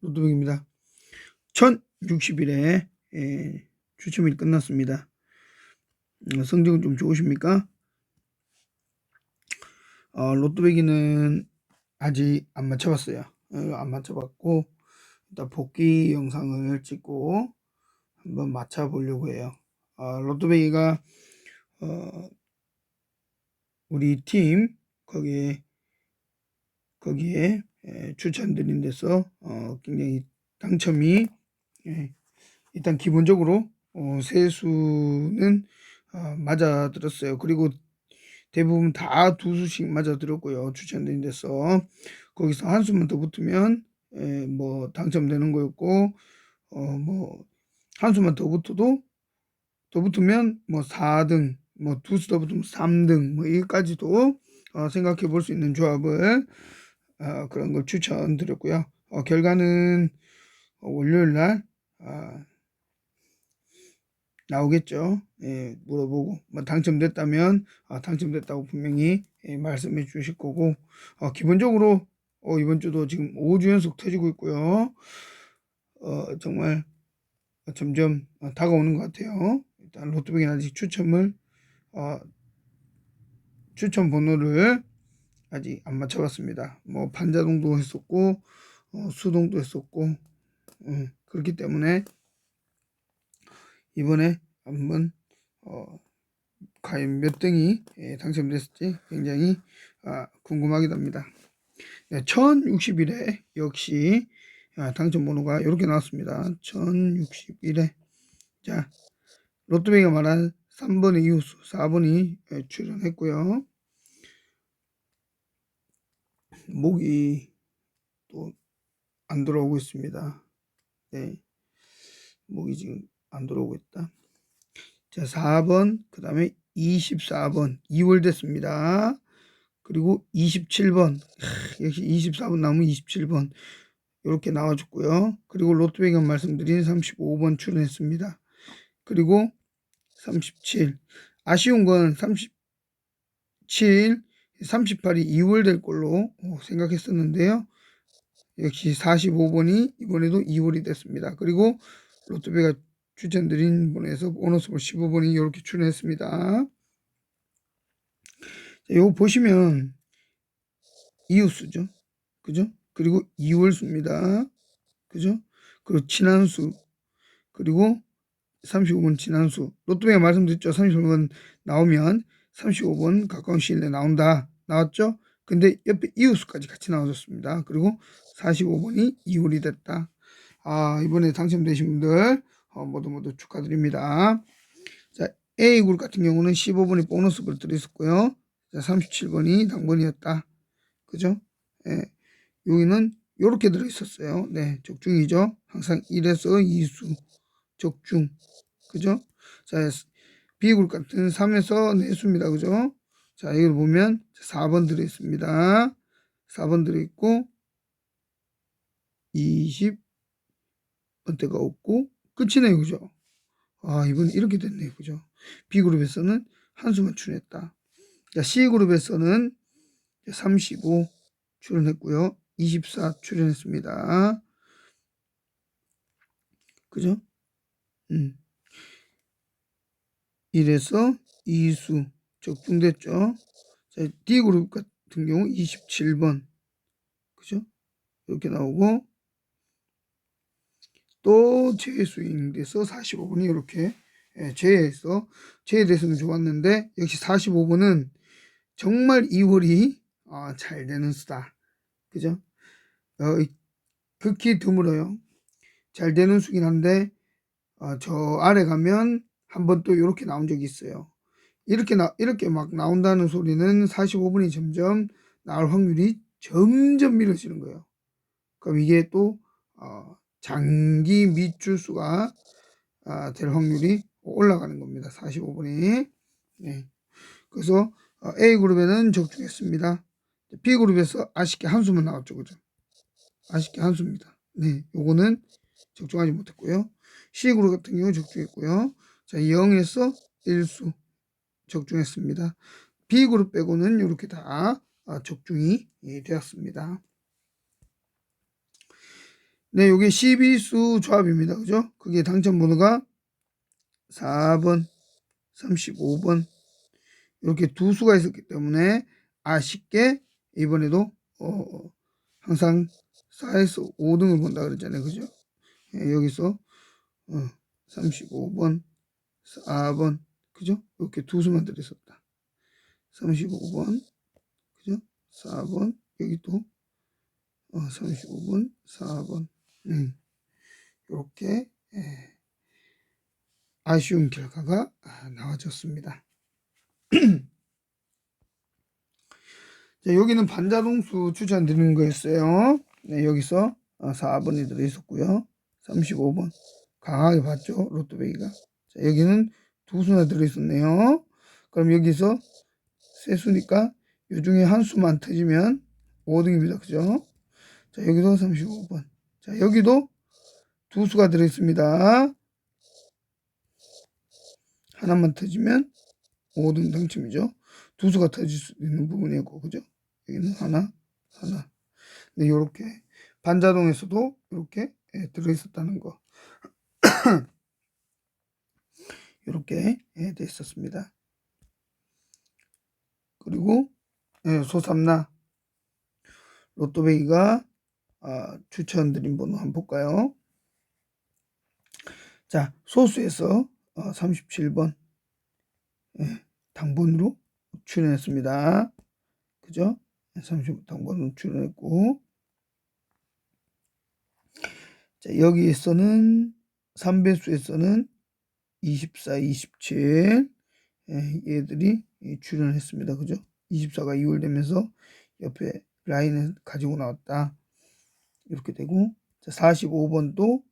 로드백입니다. 1060일에 예, 추첨이 끝났습니다. 어, 성적은 좀 좋으십니까? 어, 로또배기는 아직 안 맞춰봤어요. 어, 안 맞춰봤고 일단 복귀 영상을 찍고 한번 맞춰보려고 해요. 어, 로또배기가 어, 우리 팀 거기에 거기에 예, 추천드린 데서 어, 굉장히 당첨이 예, 일단 기본적으로 어, 세수는 어, 맞아 들었어요. 그리고 대부분 다 두 수씩 맞아 들었고요. 추천드린 데서 거기서 한 수만 더 붙으면 예, 뭐 당첨되는 거였고 어, 뭐 한 수만 더 붙어도 더 붙으면 뭐 4등 뭐 두 수 더 붙으면 3등 뭐 여기까지도 어, 생각해 볼 수 있는 조합을 어, 그런 걸 추천드렸고요. 어, 결과는 월요일 날 아, 나오겠죠. 예, 물어보고 뭐 당첨됐다면 아, 당첨됐다고 분명히 예, 말씀해 주실 거고 어, 기본적으로 어, 이번 주도 지금 5주 연속 터지고 있고요. 어, 정말 점점 어, 다가오는 것 같아요. 일단 로또백이 아직 추첨을 어, 추첨 번호를 아직 안 맞춰봤습니다. 뭐 반자동도 했었고 어, 수동도 했었고 어, 그렇기 때문에 이번에 한번 어, 과연 몇 등이 예, 당첨됐을지 굉장히 아, 궁금하게 됩니다. 네, 1061회 역시 아, 당첨 번호가 이렇게 나왔습니다. 1061회 자 로또뱅이가 말한 3번의 이웃수 4번이 예, 출연했고요. 목이 또안 들어오고 있습니다. 네. 목이 지금 안 들어오고 있다. 자, 4번, 그 다음에 24번, 2월 됐습니다. 그리고 27번, 역시 24번 나오면 27번, 이렇게 나와줬고요. 그리고 로또배경 말씀드린 35번 출연했습니다. 그리고 37, 아쉬운 건 37, 38이 2월 될 걸로 생각했었는데요. 역시 45번이 이번에도 2월이 됐습니다. 그리고 로또배가 추천드린 분에서 보너스볼 15번이 이렇게 출연했습니다. 이거 보시면 이웃수죠. 그죠? 그리고 2월 수입니다. 그죠? 그리고 친한 수. 그리고 35번 친한 수. 로또배가 말씀드렸죠. 35번 나오면 35번 가까운 시일 내에 나온다. 나왔죠? 근데 옆에 이웃수까지 같이 나와줬습니다. 그리고 45번이 2월이 됐다. 아, 이번에 당첨되신 분들 어, 모두 모두 축하드립니다. 자, A그룹 같은 경우는 15번이 보너스로 들어있었고요. 자, 37번이 당번이었다. 그죠? 예. 여기는 이렇게 들어있었어요. 네, 적중이죠. 항상 1에서 2수 적중. 그죠? 자, B그룹 같은 3에서 4수입니다. 그죠? 자, 이걸 보면 4번 들어있습니다. 4번 들어있고 20 번째가 없고 끝이네요. 그죠? 아, 이번 이렇게 됐네요. 그죠? B그룹에서는 한 수만 출연했다. 자, C그룹에서는 35 출연했고요. 24 출연했습니다. 그죠? 음. 1에서 2수 적중됐죠. 자, D그룹 같은 경우 27번. 그죠? 이렇게 나오고 또 재수잉돼서 45분이 이렇게 예, 제에서 제에 대해서는 좋았는데 역시 45분은 정말 2월이 어, 잘 되는 수다. 그죠? 어, 극히 드물어요. 잘 되는 수긴 한데 어, 저 아래 가면 한 번 또 이렇게 나온 적이 있어요. 이렇게 나 이렇게 막 나온다는 소리는 45분이 점점 나올 확률이 점점 미뤄지는 거예요. 그럼 이게 또 어, 장기 밑줄수가 아, 될 확률이 올라가는 겁니다. 45분이. 네. 그래서 어, A그룹에는 적중했습니다. B그룹에서 아쉽게 한 수만 나왔죠. 그죠? 아쉽게 한 수입니다. 네. 요거는 적중하지 못했고요. C그룹 같은 경우 적중했고요. 자, 0에서 1수 적중했습니다. B그룹 빼고는 이렇게 다 아, 적중이 예, 되었습니다. 네, 요게 12수 조합입니다. 그죠? 그게 당첨 번호가 4번, 35번 이렇게 두 수가 있었기 때문에 아쉽게 이번에도 어, 항상 4에서 5등을 본다 그랬잖아요. 그죠? 예, 여기서 어, 35번, 4번 그죠? 이렇게 두 수만 들었었다. 35번 그죠? 4번 여기 또 어, 35번, 4번 음, 이렇게 예, 아쉬운 결과가 아, 나와졌습니다. 자, 여기는 반자동수 추천드리는 거였어요. 네, 여기서 4번이 들어있었고요. 35번 강하게 봤죠. 로또베이가. 자, 여기는 두 수나 들어있었네요. 그럼 여기서 세 수니까 요 중에 한 수만 터지면 5등입니다. 그죠? 자, 여기도 35번. 자, 여기도 두 수가 들어있습니다. 하나만 터지면 5등 당첨이죠. 두 수가 터질 수 있는 부분이었고, 그죠? 여기는 하나, 하나. 네, 요렇게. 반자동에서도 이렇게 예, 들어있었다는 거. 이렇게 예, 돼 있었습니다. 그리고 예, 소삼나 로또베이가 아, 추천드린 번호 한번 볼까요? 자, 소수에서 어, 37번 예, 당번으로 출연했습니다. 그죠? 30번 당번으로 출연했고 자, 여기에서는 3배수에서는 24, 27 예, 얘들이 출연했습니다. 그죠? 24가 2월 되면서 옆에 라인을 가지고 나왔다. 이렇게 되고 자, 45번도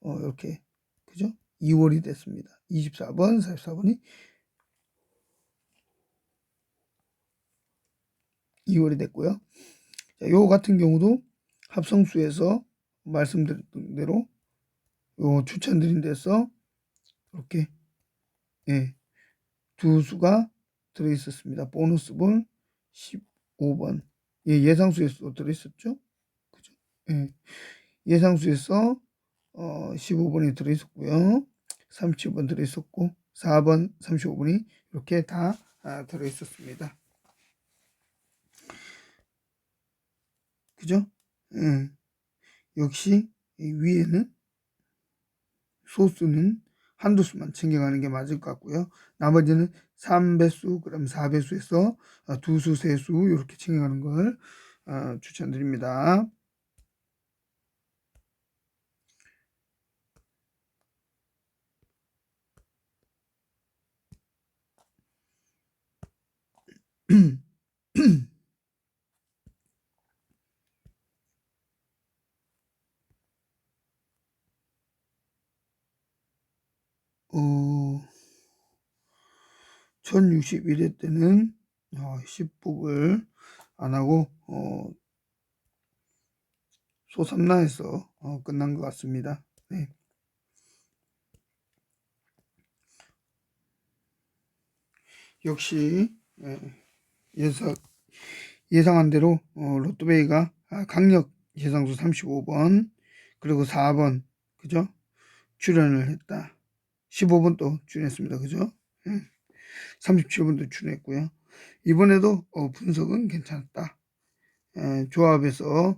어, 이렇게 그죠? 2월이 됐습니다. 24번, 44번이 2월이 됐고요. 자, 요 같은 경우도 합성수에서 말씀드린 대로 요 추천드린 데서 이렇게 예, 두 수가 들어 있었습니다. 보너스 볼 15번 예, 예상수에서 들어 있었죠. 그죠? 예. 예상수에서 어, 15번이 들어 있었고요. 30번 들어 있었고 4번, 35번이 이렇게 다 아, 들어 있었습니다. 그죠? 예. 역시 위에는 소수는 한두 수만 챙겨가는 게 맞을 것 같고요. 나머지는 3배수, 그럼 4배수에서 어, 두 수, 세 수 이렇게 챙겨가는 걸 어, 추천드립니다. 어, 1061회 때는 어, 10북을 안 하고 어, 소삼라에서 어, 끝난 것 같습니다. 네. 역시 예, 예상 예상한 대로 어, 로또베이가 아, 강력 예상수 35번 그리고 4번 그죠 출연을 했다. 15번 또 출연했습니다. 그죠? 37번도 출연했고요. 이번에도 어, 분석은 괜찮았다. 에, 조합에서는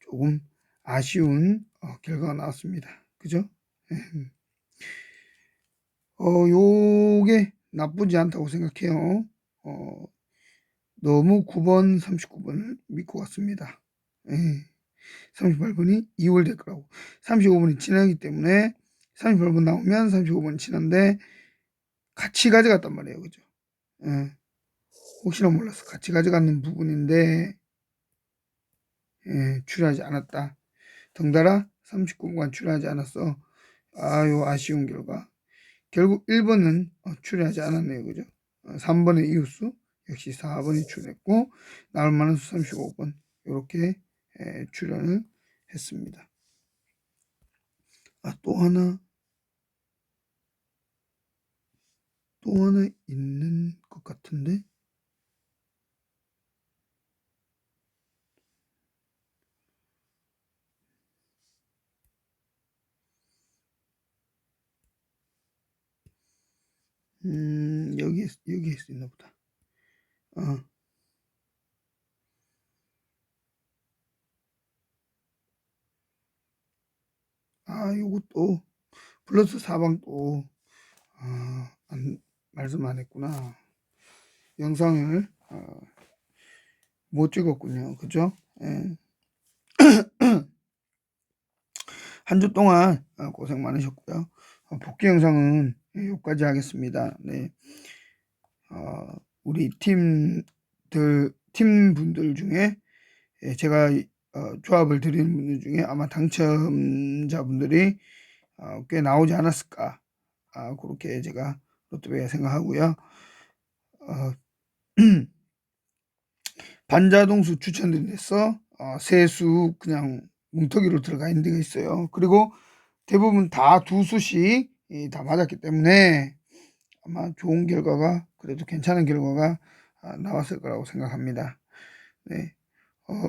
조금 아쉬운 어, 결과가 나왔습니다. 그죠? 어, 요게 나쁘지 않다고 생각해요. 어, 너무 9번, 39번을 믿고 갔습니다. 예. 38번이 2월 될 거라고. 35번이 지나기 때문에 38번 나오면 35번 지난데 같이 가져갔단 말이에요. 그죠? 예. 혹시나 몰라서 같이 가져가는 부분인데 예, 출하지 않았다. 덩달아 39분간 출하지 않았어. 아유 아쉬운 결과. 결국 1번은 어, 출하지 않았네요. 그죠? 어, 3번의 이웃수 역시 4번이 출했고 나올 만한 수 35번 이렇게 예, 출연을 했습니다. 아, 또 하나 또 하나 있는 것 같은데 음, 여기, 여기에 있나 보다. 아. 아, 요것도, 플러스 4방 또, 아, 안, 말씀 안 했구나. 영상을 어, 못 찍었군요. 그죠? 예. 한주 동안 어, 고생 많으셨고요. 어, 복귀 영상은 여기까지 하겠습니다. 네. 어, 우리 팀들, 팀 분들 중에 예, 제가 어, 조합을 드리는 분들 중에 아마 당첨자분들이 어, 꽤 나오지 않았을까. 아, 그렇게 제가 로또베에 생각하고요. 어, 반자동수 추천드려서 어, 세수 그냥 뭉터기로 들어가 있는 데가 있어요. 그리고 대부분 다 두 수씩 이, 다 맞았기 때문에 아마 좋은 결과가 그래도 괜찮은 결과가 아, 나왔을 거라고 생각합니다. 네. 어,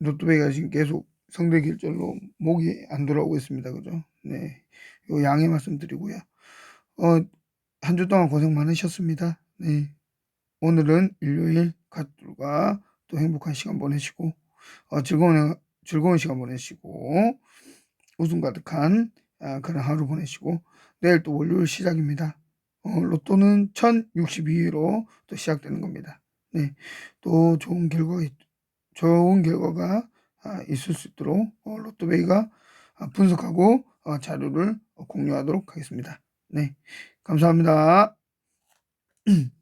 로또베이가 지금 계속 성대 결절로 목이 안 돌아오고 있습니다. 그죠? 네. 요 양해 말씀드리고요. 어, 한 주 동안 고생 많으셨습니다. 네. 오늘은 일요일 가족들과 또 행복한 시간 보내시고 어, 즐거운 즐거운 시간 보내시고 웃음 가득한 아, 그런 하루 보내시고 내일 또 월요일 시작입니다. 어, 로또는 1062회로 또 시작되는 겁니다. 네, 또 좋은 결과 좋은 결과가 아, 있을 수 있도록 어, 로또베이가 아, 분석하고 어, 자료를 공유하도록 하겠습니다. 네, 감사합니다.